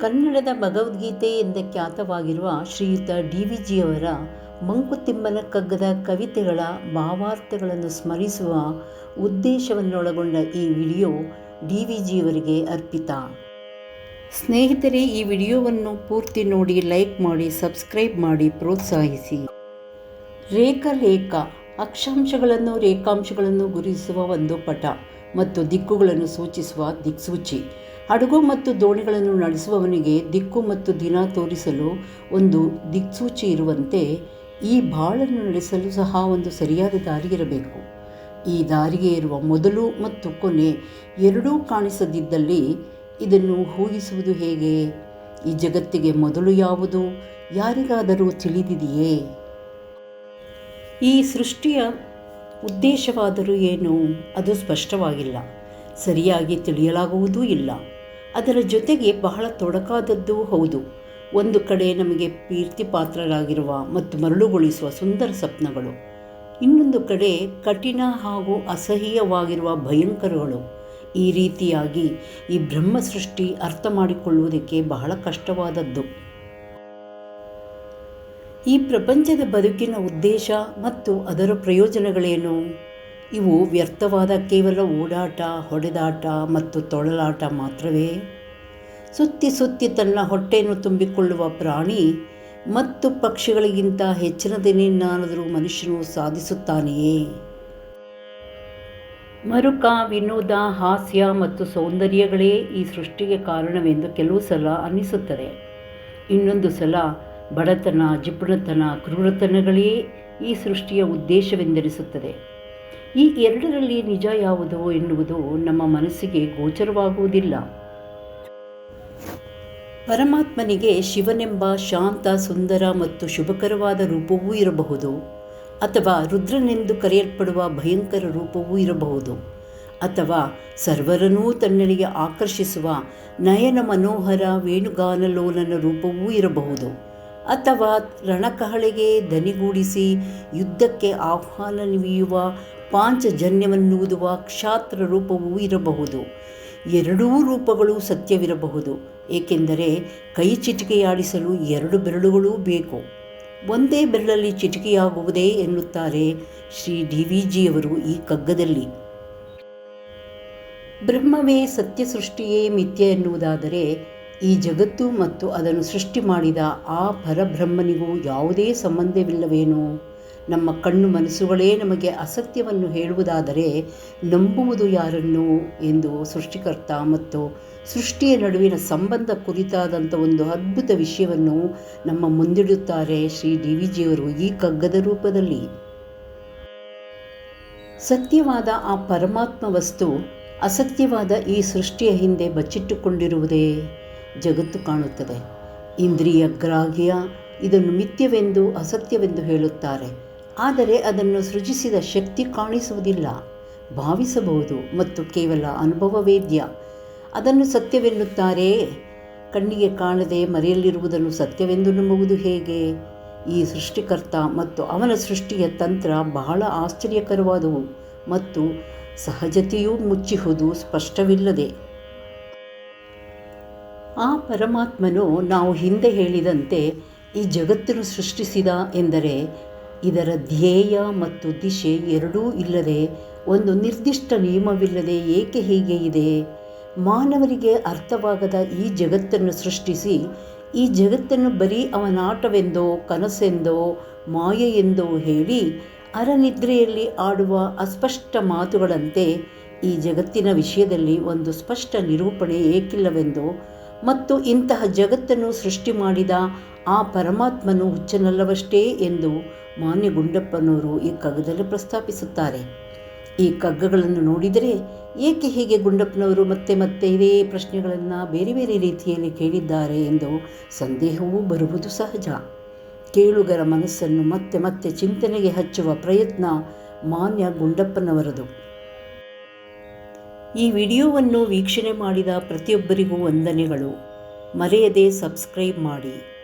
ಕನ್ನಡದ ಭಗವದ್ಗೀತೆ ಎಂದೇ ಖ್ಯಾತವಾಗಿರುವ ಶ್ರೀಯುತ ಡಿ ವಿ ಜಿಯವರ ಮಂಕುತಿಮ್ಮನ ಕಗ್ಗದ ಕವಿತೆಗಳ ಭಾವಾರ್ಥಗಳನ್ನು ಸ್ಮರಿಸುವ ಉದ್ದೇಶವನ್ನೊಳಗೊಂಡ ಈ ವಿಡಿಯೋ ಡಿ ವಿ ಜಿಯವರಿಗೆ ಅರ್ಪಿತ. ಸ್ನೇಹಿತರೆ, ಈ ವಿಡಿಯೋವನ್ನು ಪೂರ್ತಿ ನೋಡಿ ಲೈಕ್ ಮಾಡಿ, ಸಬ್ಸ್ಕ್ರೈಬ್ ಮಾಡಿ, ಪ್ರೋತ್ಸಾಹಿಸಿ. ರೇಖಾಲೇಖ ಅಕ್ಷಾಂಶಗಳನ್ನು, ರೇಖಾಂಶಗಳನ್ನು ಗುರುತಿಸುವ ಒಂದು ಪಟ ಮತ್ತು ದಿಕ್ಕುಗಳನ್ನು ಸೂಚಿಸುವ ದಿಕ್ಸೂಚಿ. ಹಡಗು ಮತ್ತು ದೋಣಿಗಳನ್ನು ನಡೆಸುವವನಿಗೆ ದಿಕ್ಕು ಮತ್ತು ದಿನ ತೋರಿಸಲು ಒಂದು ದಿಕ್ಸೂಚಿ ಇರುವಂತೆ ಈ ಬಾಳನ್ನು ನಡೆಸಲು ಸಹ ಒಂದು ಸರಿಯಾದ ದಾರಿ ಇರಬೇಕು. ಈ ದಾರಿಗೆ ಇರುವ ಮೊದಲು ಮತ್ತು ಕೊನೆ ಎರಡೂ ಕಾಣಿಸದಿದ್ದಲ್ಲಿ ಇದನ್ನು ಊಹಿಸುವುದು ಹೇಗೆ? ಈ ಜಗತ್ತಿಗೆ ಮೊದಲು ಯಾವುದು? ಯಾರಿಗಾದರೂ ತಿಳಿದಿದೆಯೇ? ಈ ಸೃಷ್ಟಿಯ ಉದ್ದೇಶವಾದರೂ ಏನು? ಅದು ಸ್ಪಷ್ಟವಾಗಿಲ್ಲ. ಸರಿಯಾಗಿ ತಿಳಿಯಲಾಗುವುದೂ ಇಲ್ಲ. ಅದರ ಜೊತೆಗೆ ಬಹಳ ತೊಡಕಾದದ್ದು ಹೌದು. ಒಂದು ಕಡೆ ನಮಗೆ ಪ್ರೀತಿ ಪಾತ್ರರಾಗಿರುವ ಮತ್ತು ಮರಳುಗೊಳಿಸುವ ಸುಂದರ ಸ್ವಪ್ನಗಳು. ಇನ್ನೊಂದು ಕಡೆ ಕಠಿಣ ಹಾಗೂ ಅಸಹ್ಯವಾಗಿರುವ ಭಯಂಕರಗಳು. ಈ ರೀತಿಯಾಗಿ ಈ ಬ್ರಹ್ಮ ಸೃಷ್ಟಿ ಅರ್ಥ ಮಾಡಿಕೊಳ್ಳುವುದಕ್ಕೆ ಬಹಳ ಕಷ್ಟವಾದದ್ದು. ಈ ಪ್ರಪಂಚದ ಬದುಕಿನ ಉದ್ದೇಶ ಮತ್ತು ಅದರ ಪ್ರಯೋಜನಗಳೇನು? ಇವು ವ್ಯರ್ಥವಾದ ಕೇವಲ ಓಡಾಟ, ಹೊಡೆದಾಟ ಮತ್ತು ತೊಳಲಾಟ ಮಾತ್ರವೇ. ಸುತ್ತಿ ಸುತ್ತಿ ತನ್ನ ಹೊಟ್ಟೆಯನ್ನು ತುಂಬಿಕೊಳ್ಳುವ ಪ್ರಾಣಿ ಮತ್ತು ಪಕ್ಷಿಗಳಿಗಿಂತ ಹೆಚ್ಚಿನದೇನೇನಾದರೂ ಮನುಷ್ಯನು ಸಾಧಿಸುತ್ತಾನೆಯೇ? ಮರುಕ, ವಿನೋದ, ಹಾಸ್ಯ ಮತ್ತು ಸೌಂದರ್ಯಗಳೇ ಈ ಸೃಷ್ಟಿಗೆ ಕಾರಣವೆಂದು ಕೆಲವು ಸಲ ಅನ್ನಿಸುತ್ತದೆ. ಇನ್ನೊಂದು ಸಲ ಬಡತನ, ಜಿಪುಣತನ, ಕ್ರೂರತನಗಳೇ ಈ ಸೃಷ್ಟಿಯ ಉದ್ದೇಶವೆಂದೆನಿಸುತ್ತದೆ. ಈ ಎರಡರಲ್ಲಿ ನಿಜ ಯಾವುದು ಎನ್ನುವುದು ನಮ್ಮ ಮನಸ್ಸಿಗೆ ಗೋಚರವಾಗುವುದಿಲ್ಲ. ಪರಮಾತ್ಮನಿಗೆ ಶಿವನೆಂಬ ಶಾಂತ, ಸುಂದರ ಮತ್ತು ಶುಭಕರವಾದ ರೂಪವೂ ಇರಬಹುದು. ಅಥವಾ ರುದ್ರನೆಂದು ಕರೆಯಲ್ಪಡುವ ಭಯಂಕರ ರೂಪವೂ ಇರಬಹುದು. ಅಥವಾ ಸರ್ವರನ್ನೂ ತನ್ನೆಡೆಗೆ ಆಕರ್ಷಿಸುವ ನಯನ ಮನೋಹರ ವೇಣುಗಾನಲೋಲನ ರೂಪವೂ ಇರಬಹುದು. ಅಥವಾ ರಣಕಹಳೆಗೆ ದನಿಗೂಡಿಸಿ ಯುದ್ಧಕ್ಕೆ ಆಹ್ವಾನ ನೀಯುವ ಪಾಂಚಜನ್ಯವನ್ನೂದುವ ಕ್ಷಾತ್ರ ರೂಪವೂ ಇರಬಹುದು. ಎರಡೂ ರೂಪಗಳು ಸತ್ಯವಿರಬಹುದು. ಏಕೆಂದರೆ ಕೈ ಚಿಟಿಕೆಯಾಡಿಸಲು ಎರಡು ಬೆರಳುಗಳೂ ಬೇಕು. ಒಂದೇ ಬೆರಳಲ್ಲಿ ಚಿಟಿಕೆಯಾಗುವುದೇ ಎನ್ನುತ್ತಾರೆ ಶ್ರೀ ಡಿ ವಿ ಜಿಯವರು ಈ ಕಗ್ಗದಲ್ಲಿ. ಬ್ರಹ್ಮವೇ ಸತ್ಯ ಸೃಷ್ಟಿಯೇ ಮಿಥ್ಯ ಎನ್ನುವುದಾದರೆ ಈ ಜಗತ್ತು ಮತ್ತು ಅದನ್ನು ಸೃಷ್ಟಿ ಮಾಡಿದ ಆ ಪರಬ್ರಹ್ಮನಿಗೂ ಯಾವುದೇ ಸಂಬಂಧವಿಲ್ಲವೇನೋ? ನಮ್ಮ ಕಣ್ಣು ಮನಸ್ಸುಗಳೇ ನಮಗೆ ಅಸತ್ಯವನ್ನು ಹೇಳುವುದಾದರೆ ನಂಬುವುದು ಯಾರನ್ನು ಎಂದು ಸೃಷ್ಟಿಕರ್ತ ಮತ್ತು ಸೃಷ್ಟಿಯ ನಡುವಿನ ಸಂಬಂಧ ಕುರಿತಾದಂಥ ಒಂದು ಅದ್ಭುತ ವಿಷಯವನ್ನು ನಮ್ಮ ಮುಂದಿಡುತ್ತಾರೆ ಶ್ರೀ ಡಿ ವಿ ಜಿಯವರು ಈ ಕಗ್ಗದ ರೂಪದಲ್ಲಿ. ಸತ್ಯವಾದ ಆ ಪರಮಾತ್ಮ ವಸ್ತು ಅಸತ್ಯವಾದ ಈ ಸೃಷ್ಟಿಯ ಹಿಂದೆ ಬಚ್ಚಿಟ್ಟುಕೊಂಡಿರುವುದೇ ಜಗತ್ತು ಕಾಣುತ್ತದೆ. ಇಂದ್ರಿಯ ಗ್ರಾಹ್ಯ ಇದನ್ನು ಮಿಥ್ಯವೆಂದು ಅಸತ್ಯವೆಂದು ಹೇಳುತ್ತಾರೆ. ಆದರೆ ಅದನ್ನು ಸೃಜಿಸಿದ ಶಕ್ತಿ ಕಾಣಿಸುವುದಿಲ್ಲ. ಭಾವಿಸಬಹುದು ಮತ್ತು ಕೇವಲ ಅನುಭವವೇದ್ಯ ಅದನ್ನು ಸತ್ಯವೆನ್ನುತ್ತಾರೆ. ಕಣ್ಣಿಗೆ ಕಾಣದೆ ಮರೆಯಲ್ಲಿರುವುದನ್ನು ಸತ್ಯವೆಂದು ನಂಬುವುದು ಹೇಗೆ? ಈ ಸೃಷ್ಟಿಕರ್ತ ಮತ್ತು ಅವನ ಸೃಷ್ಟಿಯ ತಂತ್ರ ಬಹಳ ಆಶ್ಚರ್ಯಕರವಾದವು ಮತ್ತು ಸಹಜತೆಯೂ ಮುಚ್ಚಿಹುದು ಸ್ಪಷ್ಟವಿಲ್ಲದೆ. ಆ ಪರಮಾತ್ಮನು ನಾವು ಹಿಂದೆ ಹೇಳಿದಂತೆ ಈ ಜಗತ್ತನ್ನು ಸೃಷ್ಟಿಸಿದ ಎಂದರೆ ಇದರ ಧ್ಯೇಯ ಮತ್ತು ದಿಶೆ ಎರಡೂ ಇಲ್ಲದೆ ಒಂದು ನಿರ್ದಿಷ್ಟ ನಿಯಮವಿಲ್ಲದೆ ಏಕೆ ಹೀಗೆ ಇದೆ? ಮಾನವರಿಗೆ ಅರ್ಥವಾಗದ ಈ ಜಗತ್ತನ್ನು ಸೃಷ್ಟಿಸಿ, ಈ ಜಗತ್ತನ್ನು ಬರೀ ಅವನಾಟವೆಂದೋ, ಕನಸೆಂದೋ ಮಾಯೆಯೆಂದೋ ಹೇಳಿ ಅರನಿದ್ರೆಯಲ್ಲಿ ಆಡುವ ಅಸ್ಪಷ್ಟ ಮಾತುಗಳಂತೆ ಈ ಜಗತ್ತಿನ ವಿಷಯದಲ್ಲಿ ಒಂದು ಸ್ಪಷ್ಟ ನಿರೂಪಣೆ ಏಕಿಲ್ಲವೆಂದು ಮತ್ತು ಇಂತಹ ಜಗತ್ತನ್ನು ಸೃಷ್ಟಿ ಮಾಡಿದ ಆ ಪರಮಾತ್ಮನು ಹುಚ್ಚನಲ್ಲವಷ್ಟೇ ಎಂದು ಮಾನ್ಯ ಗುಂಡಪ್ಪನವರು ಈ ಕಗ್ಗದಲ್ಲಿ ಪ್ರಸ್ತಾಪಿಸುತ್ತಾರೆ. ಈ ಕಗ್ಗಗಳನ್ನು ನೋಡಿದರೆ ಏಕೆ ಹೀಗೆ ಗುಂಡಪ್ಪನವರು ಮತ್ತೆ ಮತ್ತೆ ಇದೇ ಪ್ರಶ್ನೆಗಳನ್ನು ಬೇರೆ ಬೇರೆ ರೀತಿಯಲ್ಲಿ ಕೇಳಿದ್ದಾರೆ ಎಂದು ಸಂದೇಹವೂ ಬರುವುದು ಸಹಜ. ಕೇಳುಗರ ಮನಸ್ಸನ್ನು ಮತ್ತೆ ಮತ್ತೆ ಚಿಂತನೆಗೆ ಹಚ್ಚುವ ಪ್ರಯತ್ನ ಮಾನ್ಯ ಗುಂಡಪ್ಪನವರದು ಈ ವಿಡಿಯೋವನ್ನು ವೀಕ್ಷಣೆ ಮಾಡಿದ ಪ್ರತಿಯೊಬ್ಬರಿಗೂ ವಂದನೆಗಳು. ಮರೆಯದೆ ಸಬ್ಸ್ಕ್ರೈಬ್ ಮಾಡಿ.